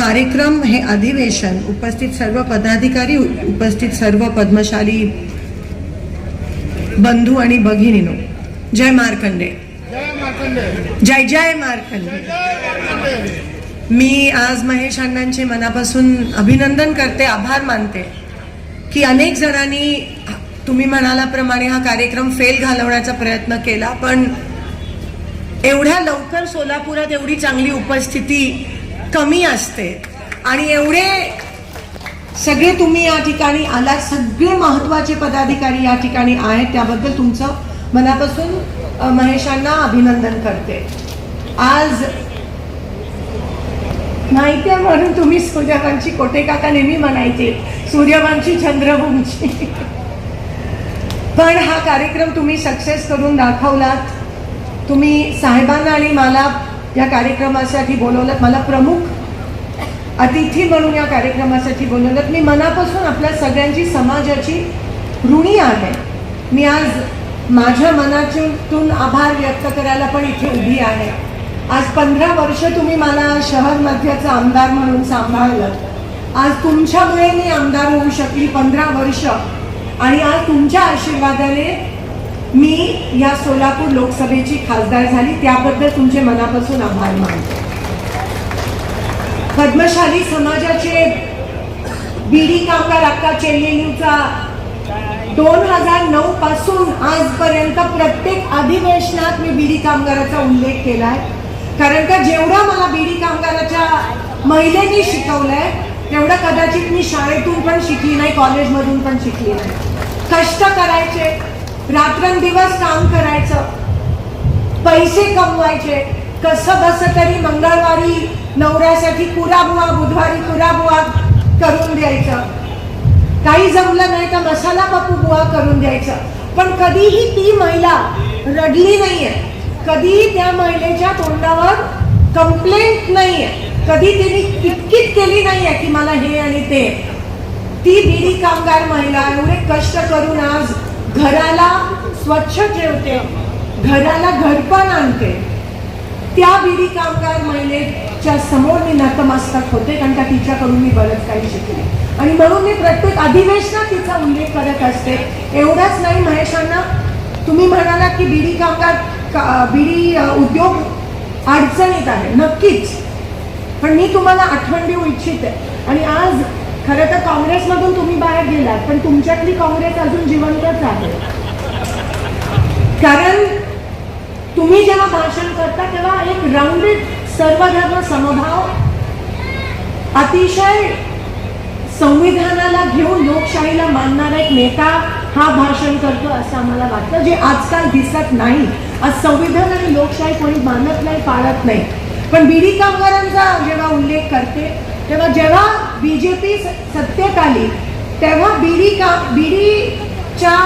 कार्यक्रम हे अधिवेशन. उपस्थित सर्व पदाधिकारी उपस्थित सर्व पद्मशाली बंधू आणि भगिनीनो. जय मार्कंडे. जय जय मार्कंडे. मी आज महेश अण्णांचे मनापासून अभिनंदन करते आभार मानते की अनेक जणांनी तुम्ही म्हणालाप्रमाणे हा कार्यक्रम फेल घालवण्याचा प्रयत्न केला पण एवढ्या लवकर सोलापुरात एवढी चांगली उपस्थिती कमी असते. आणि एवढे सगळे तुम्ही या ठिकाणी आलात सगळे महत्त्वाचे पदाधिकारी या ठिकाणी आहेत त्याबद्दल तुमचं मनापासून महेशांना अभिनंदन करते. आज माहिती आहे म्हणून तुम्ही सूर्यवंशी कोटे काका नेहमी म्हणायचे सूर्यवंशी चंद्रवंशी. पण हा कार्यक्रम तुम्ही सक्सेस करून दाखवलात. तुम्ही साहेबांना आणि मला या कार्यक्रमासाठी बोलवलं. मला प्रमुख अतिथी म्हणून या कार्यक्रमासाठी बोलवलं. मी मनापासून आपल्या सगळ्यांची समाजाची ऋणी आहे. मी आज माझ्या मनातून आभार व्यक्त करायला पण इथे उभी आहे. आज पंधरा वर्ष तुम्ही मला शहर मध्याचा आमदार म्हणून सांभाळलं. आज तुमच्यामुळे मी आमदार होऊ शकली पंधरा वर्ष. आणि आज तुमच्या आशीर्वादाने मी या सोलापूर लोकसभेची खासदार झाली त्याबद्दल तुमचे मनापासून आभार मानतो. पद्मशाली समाजाचे बीडी कामगार अक्का चेल्लेलीचा दोन हजार नऊ पासून आजपर्यंत प्रत्येक अधिवेशनात मी बीडी कामगाराचा उल्लेख केलाय. कारण का जेवढा मला बीडी कामगाराच्या महिलेनी शिकवलंय तेवढं कदाचित मी शाळेतून पण शिकली नाही कॉलेजमधून पण शिकली नाही. कष्ट करायचे रात्रंदिवस काम करायचं. पैसे कमवायचे. कसं बसं तरी मंगळवारी नवऱ्यासाठी कुराबुवा बुधवारी कुराबुवा करून द्यायचं. काही जमलं नाही तर मसाला बापू बुवा करून द्यायचं. पण कधीही ती महिला रडली नाहीये. कधीही त्या महिलेच्या तोंडावर कंप्लेंट नाहीये. कधी तिने किटकिट केली नाहीये की मला हे आणि ते. ती बिडी कामगार महिला एवढे कष्ट करून आज घराला स्वच्छ ठेवते घराला घरपण आणते. त्या बिरी कामगार महिलेच्या समोर मी नतमस्तक होते कारण का तिच्याकडून मी बरंच काही शिकले. आणि म्हणून मी प्रत्येक अधिवेशनात तिचा उल्लेख करत असते. एवढंच नाही महेशांना तुम्ही म्हणाला की बिडी कामगार का- बिडी उद्योग अडचणीत आहे. नक्कीच. पण मी तुम्हाला आठवण देऊ इच्छिते. आणि आज खरं तर काँग्रेसमधून तुम्ही बाहेर गेलात पण तुमच्यातली काँग्रेस अजून जिवंतच आहे. कारण तुम्ही जेव्हा भाषण करता तेव्हा एक राऊंडेड सर्वधर्म समभाव अतिशय संविधानाला घेऊन लोकशाहीला मानणारा एक नेता हा भाषण करतो असं आम्हाला वाटतं जे आजकाल दिसत नाही. आज संविधान आणि लोकशाही कोणी मानत नाही पाळत नाही. पण बीडी कामगारांचा जेव्हा उल्लेख करते तेव्हा जेव्हा बी जे पी सत्तेत आली तेव्हा बीडी का बीडीच्या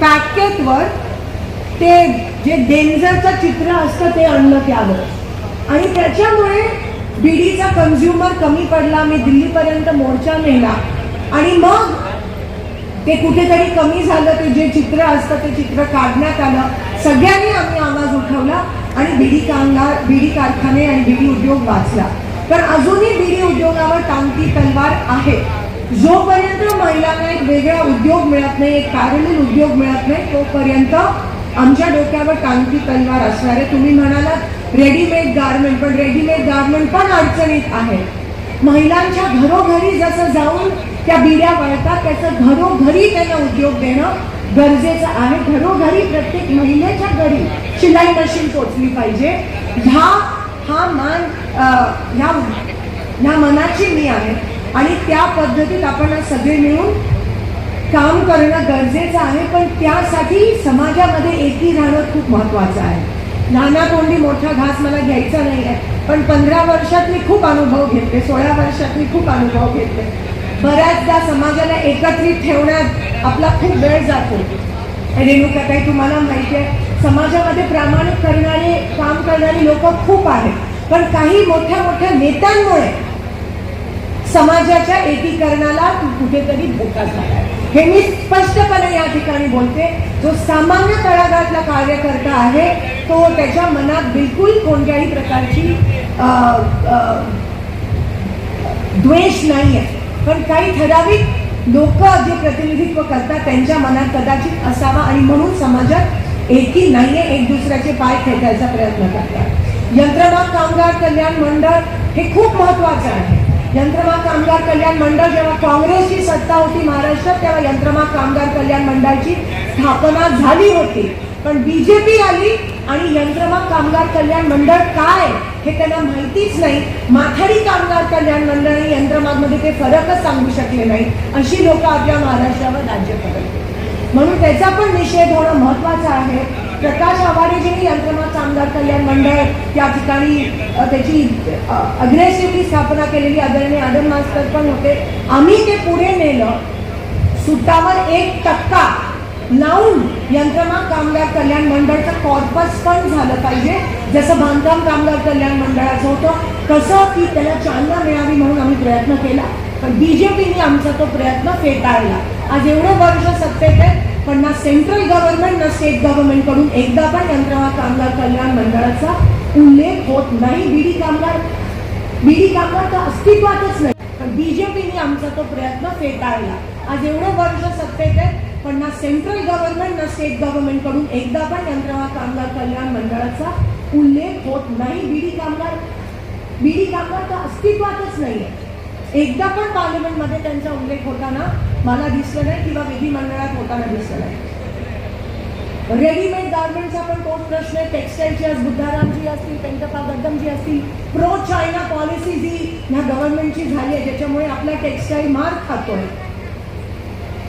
पॅकेटवर ते जे डेंजरचं चित्र असतं ते आणलं त्यावर. आणि त्याच्यामुळे बीडीचा कन्झ्युमर कमी पडला मी दिल्लीपर्यंत मोर्चा नेला. आणि मग ते कुठेतरी कमी झालं ते जे चित्र असतं ते चित्र काढण्यात आलं. सगळ्यांनी आम्ही आवाज उठवला आणि बिडी कामगार बिडी कारखाने आणि बिडी उद्योग वाचला. तर अजूनही बिडी उद्योगावर टांगती तलवार आहे. जोपर्यंत महिलांना एक वेगळा उद्योग मिळत नाही एक पॅरल उद्योग मिळत नाही तोपर्यंत आमच्या डोक्यावर टांगती तलवार असणार आहे. तुम्ही म्हणालात रेडीमेड गारमेंट पण रेडीमेड गारमेंट पण अडचणीत आहे. महिलांच्या घरोघरी जसं जाऊन त्या बिड्या वळतात त्याचं घरोघरी त्यांना उद्योग देणं गरजेचं आहे. घरोघरी प्रत्येक महिलेच्या घरी शिलाई मशीन पोचली पाहिजे. ह्या हा मान ह्या ह्या मनाची मी आहे. आणि त्या पद्धतीत आपण सगळे मिळून काम करणं गरजेचं आहे पण त्यासाठी समाजामध्ये एकी राहणं खूप महत्त्वाचं आहे. नाना कोंडी मोठा घास मला घ्यायचा नाही आहे पण पंधरा वर्षात मी खूप अनुभव घेतले सोळा वर्षात मी खूप अनुभव घेतले. बऱ्याचदा समाजाला एकत्रित ठेवण्यात आपला खूप वेळ जातो. रेणुकाताई तुम्हाला माहिती आहे समाजामध्ये प्रामाणिक करणारे काम करणारी लोक खूप आहेत. पण काही मोठ्या मोठ्या नेत्यांमुळे समाजाच्या एकीकरणाला कुठेतरी धोका झाला हे मी स्पष्टपणे या ठिकाणी बोलते. जो सामान्य तळागातला कार्यकर्ता आहे तो त्याच्या मनात बिलकुल कोणत्याही प्रकारची द्वेष नाही आहे पण काही ठराविक लोक जे प्रतिनिधित्व करतात त्यांच्या मनात कदाचित असावा आणि म्हणून समाजात एकी नाहीये एक दुसऱ्याचे पाय खेळायचा प्रयत्न करतात. यंत्रमाग कामगार कल्याण मंडळ हे खूप महत्वाचं आहे. यंत्रमाग कामगार कल्याण मंडळ जेव्हा काँग्रेसची सत्ता होती महाराष्ट्रात तेव्हा यंत्रमाग कामगार कल्याण मंडळाची स्थापना झाली होती. पण बीजेपी आली आणि यंत्रमाग कामगार कल्याण मंडळ काय हे त्यांना माहितीच नाही. माथाडी कामगार कल्याण मंडळ आणि यंत्रमागमध्ये ते फरकच सांगू शकले नाही अशी लोक आपल्या महाराष्ट्रावर राज्य करत म्हणून त्याचा पण निषेध होणं महत्वाचं आहे. प्रकाश आवाडेजींनी यंत्रमाग कामगार कल्याण मंडळ या ठिकाणी त्याची अग्रेसिव्हली स्थापना केलेली आदरणीय आदर मास्तर पण होते. आम्ही ते पुढे नेलं. सुटावर एक टक्का लावून यंत्रमा कामगार कल्याण मंडळचं कॉर्पस पण झालं पाहिजे. जसं बांधकाम कामगार कल्याण मंडळाचं होतं कसं की त्याला चालना मिळावी म्हणून आम्ही प्रयत्न केला. पण बीजेपीने आमचा तो प्रयत्न फेटाळला. आज एवढं वर्ष सत्तेत आहे पण ना सेंट्रल गव्हर्नमेंट ना स्टेट गव्हर्नमेंटकडून एकदा पण यंत्रमाग कामगार कल्याण मंडळाचा उल्लेख होत नाही. बीडी कामगार बीडी कामगार तर अस्तित्वातच नाही. पण बीजेपीने आमचा तो प्रयत्न फेटाळला. आज एवढं वर्ष सत्तेत आहे पण ना सेंट्रल गव्हर्नमेंट ना स्टेट गव्हर्नमेंटकडून एकदा पण यंत्रमाग कामगार कल्याण मंडळाचा उल्लेख होत नाही. बीडी कामगार बीडी कामगार तर अस्तित्वातच नाहीये. एकदा पण पार्लमेंटमध्ये त्यांचा उल्लेख होताना मला दिसलं नाही किंवा विधिमंडळात होताना दिसलं नाही. रेडीमेड गार्मेंटचा पण कोण प्रश्न आहे. टेक्सटाईलची आज बुद्धारामजी असतील पेंटपा गड्डमजी असतील प्रो चायना पॉलिसी जी ह्या गव्हर्नमेंटची झाली आहे ज्याच्यामुळे आपला टेक्सटाईल मार खातोय.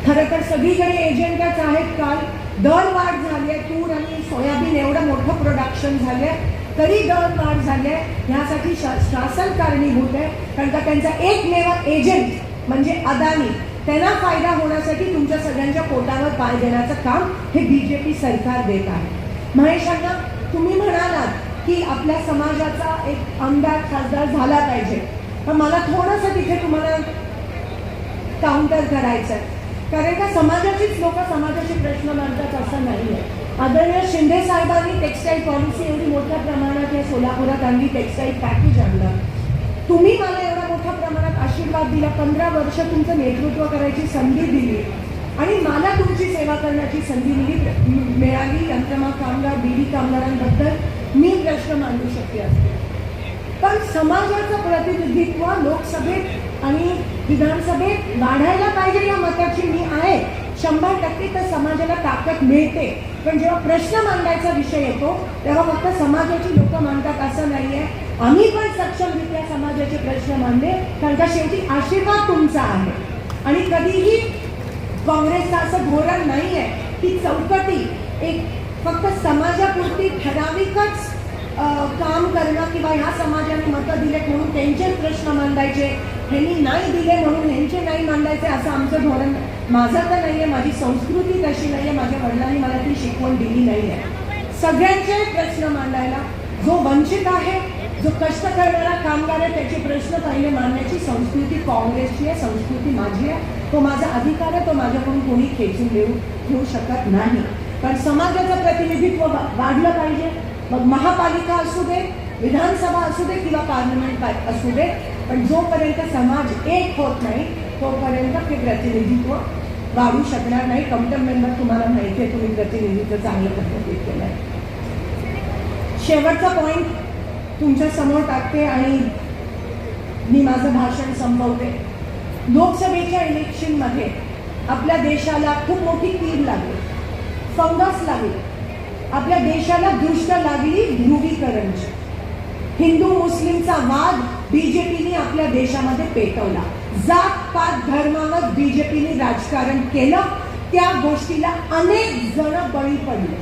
खरं तर सगळीकडे एजंटच आहेत काल. दर वाढ झाली आहे. तूर आणि सोयाबीन एवढं मोठं प्रोडक्शन झालं आहे तरी दर वाढ झाली आहे. ह्यासाठी शा- शासन कारणीभूत आहे. कारण का त्यांचा एकमेव एजंट म्हणजे अदानी. त्यांना फायदा होण्यासाठी तुमच्या सगळ्यांच्या पोटावर पाय देण्याचं काम हे बीजेपी सरकार देत आहे. महेशांना तुम्ही म्हणालात की आपल्या समाजाचा एक आमदार खासदार झाला पाहिजे. पण मला थोडंसं तिथे तुम्हाला काउंटर करायचं आहे कारण का समाजाचीच लोक समाजाचे प्रश्न मांडतात असं नाही आहे आदरणीय शिंदे साहेबांनी टेक्सटाईल पॉलिसी एवढी मोठ्या प्रमाणात या सोलापुरात आणली टेक्सटाईल पॅकेज आणलं. तुम्ही मला मोठ्या प्रमाणात आशीर्वाद दिला. पंधरा वर्ष तुमचं नेतृत्व करायची संधी दिली. आणि मला तुमची सेवा करण्याची संधी मिळी मिळाली. यंत्रमा कामगार बीडी कामगारांबद्दल मी प्रश्न मांडू शकते असते. पण समाजाचं प्रतिनिधित्व लोकसभेत आणि विधानसभेत वाढायला पाहिजे या मताची मी आहे. शंभर टक्के तर समाजाला ताकद मिळते. पण जेव्हा प्रश्न मांडायचा विषय येतो तेव्हा फक्त समाजाची लोक मांडतात असं नाहीये. आम्ही पण सक्षमरित्या समाजाचे प्रश्न मांडले कारण का शेवटी आशीर्वाद तुमचा आहे. आणि कधीही काँग्रेसचं असं धोरण नाही आहे की चौकटी एक फक्त समाजापुरती ठराविकच काम करणं किंवा ह्या समाजाने मतं दिले म्हणून त्यांचेच प्रश्न मांडायचे. ह्यांनी नाही दिले म्हणून ह्यांचे नाही मांडायचे असं आमचं धोरण माझं तर नाही आहे माझी संस्कृती तशी नाही आहे माझ्या वडिलांनी मला ती शिकवण दिली नाही आहे सगळ्यांचे प्रश्न मांडायला जो वंचित आहे जो कष्ट करणारा कामगार आहे त्याचे प्रश्न पहिले मांडण्याची संस्कृती काँग्रेसची आहे संस्कृती माझी आहे. तो माझा अधिकार आहे तो माझ्याकडून कोणी खेचून घेऊ घेऊ शकत नाही. पण समाजाचं प्रतिनिधित्व वाढलं पाहिजे. मग महापालिका असू दे विधानसभा असू दे किंवा पार्लमेंट असू दे पण जोपर्यंत समाज एक होत नाही तोपर्यंत ते प्रतिनिधित्व वाढू शकणार नाही. कमटम मेंबर तुम्हाला माहिती आहे तुम्ही प्रतिनिधित्व चांगल्या पद्धतीत केलं आहे शेवटचा पॉईंट तुमच्यासमोर टाकते आणि मी माझं भाषण संपवते. लोकसभेच्या इलेक्शनमध्ये आपल्या देशाला खूप मोठी कीड लागली. फंगस लागली. आपल्या देशाला दृष्ट लागली ध्रुवीकरणची. हिंदू मुस्लिमचा वाद बीजेपीने आपल्या देशामध्ये पेटवला. जात पात धर्मावर बीजेपीने राजकारण केलं. त्या गोष्टीला अनेक जण बळी पडले.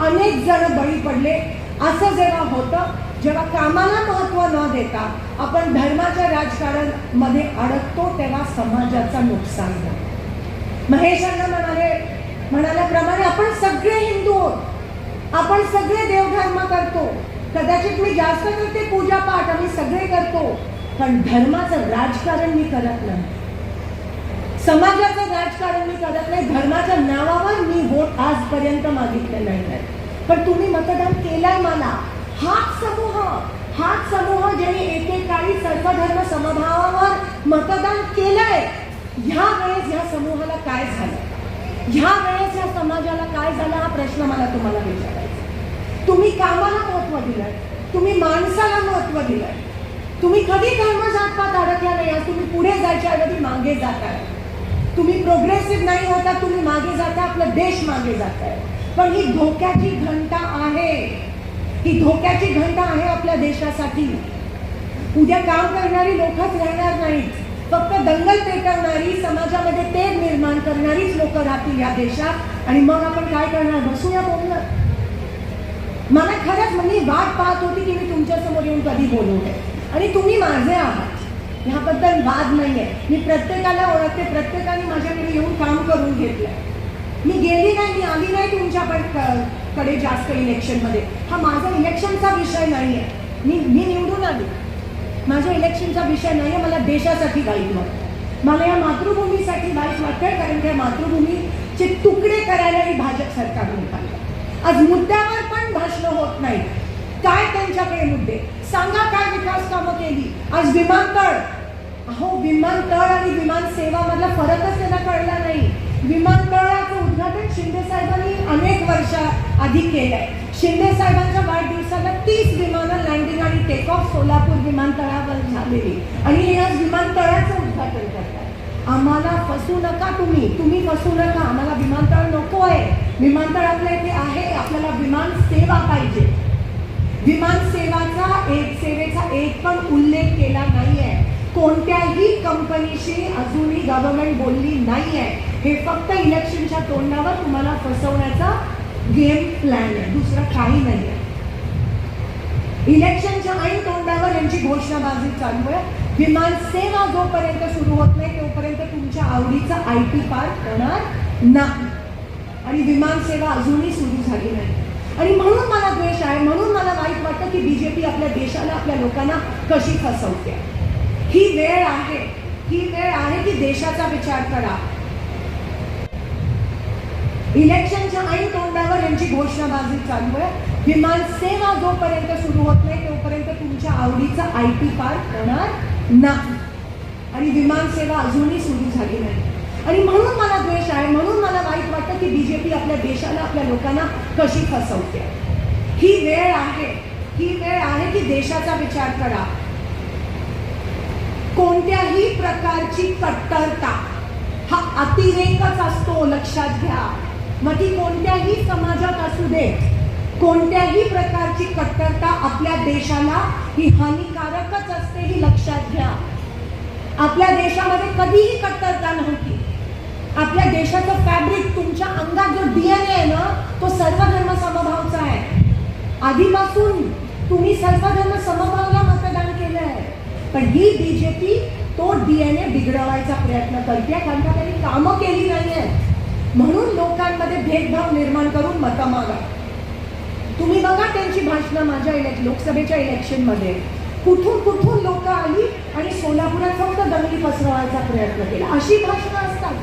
अनेक जण बळी पडले. असं जेव्हा होतं जेव्हा कामाला महत्त्व न देता आपण धर्माच्या राजकारणमध्ये अडकतो तेव्हा समाजाचा नुकसान होतं. महेशांना म्हणाले म्हणाल्याप्रमाणे आपण सगळे हिंदू आहोत. आपण सगळे देवधर्म करतो. कदाचित मी जास्त करते पूजा पाठ आम्ही सगळे करतो. पण धर्माचं राजकारण मी करत नाही. समाजाचं राजकारण मी करत नाही. धर्माच्या नावावर मी वोट आजपर्यंत मागितलं नाही. पण तुम्ही मतदान केलाय मला. हाच समूह हाच समूह ज्यांनी एकेकाळी सर्वधर्म समभावावर मतदान केलंय ह्या वेळेस ह्या समूहाला काय झालं? ह्या वेळेस या समाजाला काय झालं? हा प्रश्न मला तुम्हाला विचारायचा तुम्ही कामाला महत्त्व दिलंय तुम्ही माणसाला महत्त्व दिलंय. तुम्ही कधी धर्म जातपात अडकला नाही आज तुम्ही पुढे जायच्या ऐवजी मागे जात आहे. तुम्ही प्रोग्रेसिव्ह नाही होता तुम्ही मागे जाता आपला देश मागे जात आहे. पण ही धोक्याची घंटा आहे. ही धोक्याची घंटा आहे आपल्या देशासाठी. उद्या काम करणारी लोकच राहणार नाहीत. फक्त दंगल पेटवणारी समाजामध्ये तेढ निर्माण करणारीच लोक राहतील या देशात. आणि मग आपण काय करणार? बसूया बोलणं. मला खरंच मी वाट पाहत होती की मी तुमच्यासमोर येऊन कधी बोलू नये आणि तुम्ही माझे आहात. ह्याबद्दल वाद नाहीये. मी प्रत्येकाला ओळखते. प्रत्येकाने माझ्याकडे येऊन काम करून घेतलं मी गेली नाही मी आली नाही तुमच्या पण- कडे जास्त इलेक्शनमध्ये हा माझा इलेक्शनचा विषय नाहीये. मी मी निवडून आली. माझ्या इलेक्शनचा विषय नाहीये. मला देशासाठी वाईट वाटतं मला या मातृभूमीसाठी वाईट वाटतंय कारण त्या मातृभूमीचे तुकडे करायला ही भाजप सरकार निघालं आज मुद्द्यावर पण भाषणं होत नाही. काय त्यांच्याकडे मुद्दे? सांगा काय विकास कामं केली? आज विमानतळ. अहो विमानतळ आणि विमान सेवामधला फरकच त्यांना कळला नाही. विमानतळाचं उद्घाटन शिंदे साहेबांनी अनेक वर्षा आधी केलंय. शिंदे साहेबांच्या वाढदिवसाला तीस विमानं लँडिंग आणि टेक ऑफ सोलापूर विमानतळावर झालेली. आणि हे आज विमानतळाचं उद्घाटन करतात आम्हाला फसू नका तुम्ही. तुम्ही फसू नका. आम्हाला विमानतळ नको आहे. विमानतळ आपल्या इथे आहे. आपल्याला विमान सेवा पाहिजे. विमान सेवाचा एक सेवेचा एक पण उल्लेख केला नाहीये. कोणत्याही कंपनीशी अजूनही गव्हर्नमेंट बोलली नाही आहे हे फक्त इलेक्शनच्या तोंडावर तुम्हाला फसवण्याचा गेम प्लॅन आहे. दुसरं काही नाही आहे इलेक्शनच्या ऐन तोंडावर यांची घोषणाबाजी चालू आहे. विमान सेवा जोपर्यंत सुरू होत नाही तोपर्यंत तुमच्या आवडीचा आय टी पार्क होणार नाही. आणि विमान सेवा अजूनही सुरू झाली नाही. आणि म्हणून मला द्वेष आहे म्हणून मला वाईट वाटतं की बीजेपी आपल्या देशाला आपल्या लोकांना कशी फसवते. ही वेळ आहे ही वेळ आहे की देशाचा विचार करा. इलेक्शनच्या ऐन तोंडावर यांची घोषणाबाजी चालू आहे. विमान सेवा जोपर्यंत सुरू होत नाही तोपर्यंत तुमच्या आवडीचा आय टी पार्क होणार नाही. आणि विमान सेवा अजूनही सुरू झाली नाही. आणि म्हणून मला द्वेष आहे म्हणून मला वाईट वाटतं की बीजेपी आपल्या देशाला आपल्या लोकांना कशी फसवते. ही वेळ आहे ही वेळ आहे की देशाचा विचार करा. कोणत्याही प्रकारची कट्टरता हा अतिरेकच असतो लक्षात घ्या. मग ती कोणत्याही समाजात असू दे कोणत्याही प्रकारची कट्टरता आपल्या देशाला ही हानिकारकच असते ही लक्षात घ्या. आपल्या देशामध्ये कधीही कट्टरता नव्हती. आपल्या देशाचं फॅब्रिक तुमच्या अंगात जो डीएनए आहे ना तो सर्वधर्म समभावचा आहे. आधीपासून तुम्ही सर्वधर्म समभावला मतदान केलं आहे पण ही बीजेपी तो डीएनए बिघडवायचा प्रयत्न करते कारण का त्यांनी कामं केली नाही आहेत म्हणून लोकांमध्ये भेदभाव निर्माण करून मतं मागा. तुम्ही बघा त्यांची भाषणं माझ्या इलेक्श लोकसभेच्या इलेक्शनमध्ये. कुठून कुठून लोक आली आणि सोलापुरात फक्त दंगली पसरवायचा प्रयत्न केला. अशी भाषणं असतात.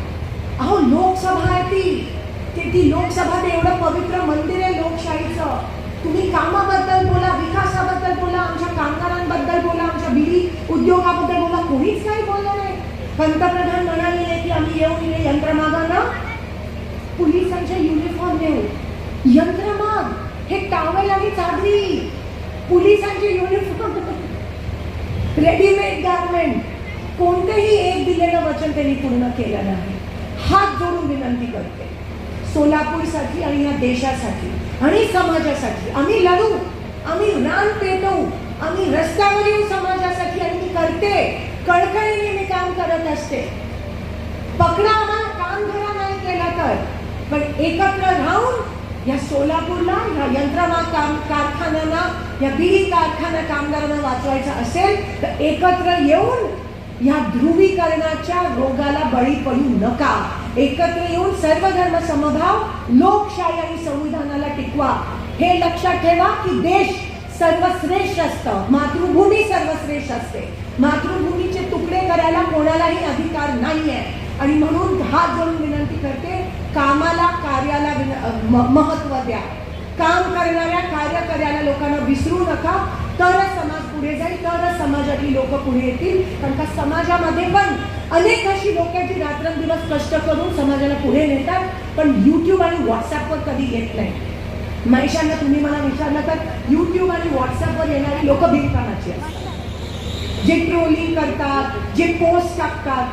अहो लोकसभा आहे ती. ते ती लोकसभा ते एवढं पवित्र मंदिर आहे लोकशाहीचं. तुम्ही कामाबद्दल बोला विकासाबद्दल बोला आमच्या कामगारांबद्दल बोला आमच्या बिडी उद्योगाबद्दल बोला. कोणीच काही बोललं नाही. पंतप्रधान म्हणाले की आम्ही येऊन यंत्रमागा यंत्रमागानं पोलिसांच्या युनिफॉर्म देऊ यंत्रमाग हे टावेल आणि चादरी. पोलिसांचे युनिफॉर्म रेडीमेड गारमेंट कोणतेही एक दिलेलं वचन त्यांनी पूर्ण केलं नाही. हात जोडून विनंती करते. सोलापूरसाठी आणि या देशासाठी आणि समाजासाठी. आम्ही लढू आम्ही रान पेटवू आम्ही रस्त्यावर येऊ समाजासाठी आणि मी करते. कळकळीने मी काम करत असते. पकडा आम्हाला काम धरा नाही केला तर. पण एकत्र राहून या सोलापूरला या यंत्रमाग काम कारखान्यांना या बिडी कारखाना कामगारांना वाचवायचं असेल तर एकत्र येऊन या ध्रुवीकरणाच्या रोगाला बळी पडू नका. एकत्र येऊन सर्वधर्म समभाव लोकशाही आणि संविधानाला टिकवा. हे लक्षात ठेवा की देश सर्वश्रेष्ठ असतं. मातृभूमी सर्वश्रेष्ठ असते. मातृभूमीचे तुकडे करायला कोणालाही अधिकार नाही आहे आणि म्हणून हात जोडून विनंती करते कामाला कार्याला विन- म- महत्त्व द्या. काम करणाऱ्या कार्य करणाऱ्या लोकांना विसरू नका. तरच समाज पुढे जाईल तरच समाजातली लोक पुढे येतील. कारण का समाजामध्ये पण अनेक अशी लोक आहेत जी रात्रंदिवस कष्ट करून समाजाला पुढे नेतात पण यूट्यूब आणि व्हॉट्सअपवर कधी येत नाही. महेशांना तुम्ही मला विचारलं तर यूट्यूब आणि व्हॉट्सअपवर येणारी लोक बिनकामाची असतात. जे ट्रोलिंग करतात जे पोस्ट टाकतात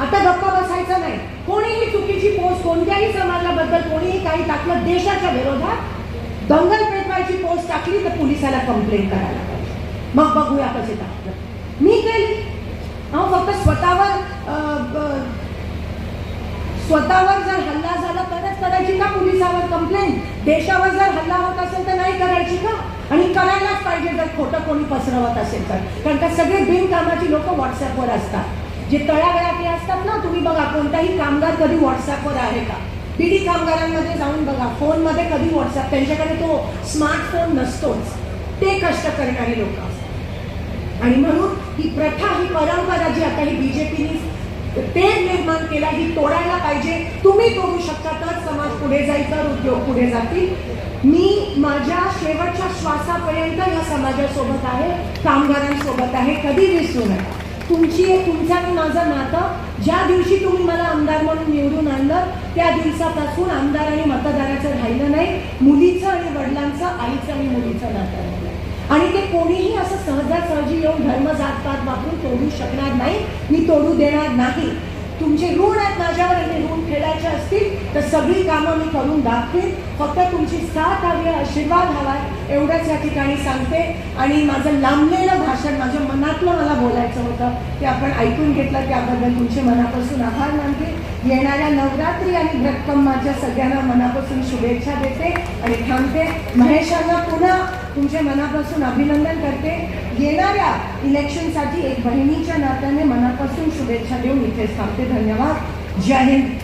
आता गप्पा बसायचं नाही. कोणीही चुकीची पोस्ट कोणत्याही समाजाबद्दल कोणीही काही टाकलं देशाच्या विरोधात दंगल पेटवायची पोस्ट टाकली तर पोलिसाला कंप्लेंट करायला पाहिजे. मग बघूया कसे टाकलं. मी केली. अहो फक्त स्वतःवर स्वतःवर जर हल्ला झाला तरच करायची का पोलिसावर कंप्लेंट देशावर जर हल्ला होत असेल तर नाही करायची का? आणि करायलाच पाहिजे जर खोटं कोणी पसरवत असेल तर. कारण का सगळे बिनकामाची लोक व्हॉट्सअपवर असतात. जे तळागळातले असतात ना तुम्ही बघा कोणताही कामगार कधी व्हॉट्सअपवर आहे का? बीडी कामगारांमध्ये जाऊन बघा फोनमध्ये कधी व्हॉट्सअप त्यांच्याकडे तो स्मार्टफोन नसतोच. ते कष्ट करणारे लोक असतात. आणि म्हणून ही प्रथा ही परंपरा जी आता ही बीजेपीने ते निर्माण केला ही तोडायला पाहिजे. तुम्ही तोडू शकता तर समाज पुढे जाईल तर उद्योग पुढे जातील. मी माझ्या शेवटच्या श्वासापर्यंत या समाजासोबत आहे कामगारांसोबत आहे कधी विसरू नका. तुमची तुमचं आणि माझं नातं ज्या दिवशी तुम्ही मला आमदार म्हणून निवडून आणलं त्या दिवसापासून आमदार आणि मतदाराचं राहिलं नाही मुलीचं आणि वडिलांचं आईचं आणि मुलीचं नातं राहिलं. आणि ते कोणीही असं सहजासहजी येऊन धर्म जात पात वापरून तोडू शकणार नाही मी तोडू देणार नाही. तुमचे ऋण आहेत माझ्यावर आणि ऋण फेडायचे तर सगळी कामं मी करून दाखवेन. फक्त तुमची साथ हवी आशीर्वाद हवा आहे, एवढंच या ठिकाणी सांगते. आणि माझं लांबलेलं भाषण माझ्या मनातलं मला बोलायचं होतं ते आपण ऐकून घेतलं त्याबद्दल तुमचे मनापासून आभार मानते. येणाऱ्या नवरात्री आणि व्रतकम्माच्या सगळ्यांना मनापासून शुभेच्छा देते आणि थांबते. महेशांना पुन्हा तुमच्या मनापासून अभिनंदन करते. येणाऱ्या इलेक्शनसाठी एक बहिणीच्या नात्याने मनापासून शुभेच्छा देऊन इथेच थांबते. धन्यवाद. जय हिंद.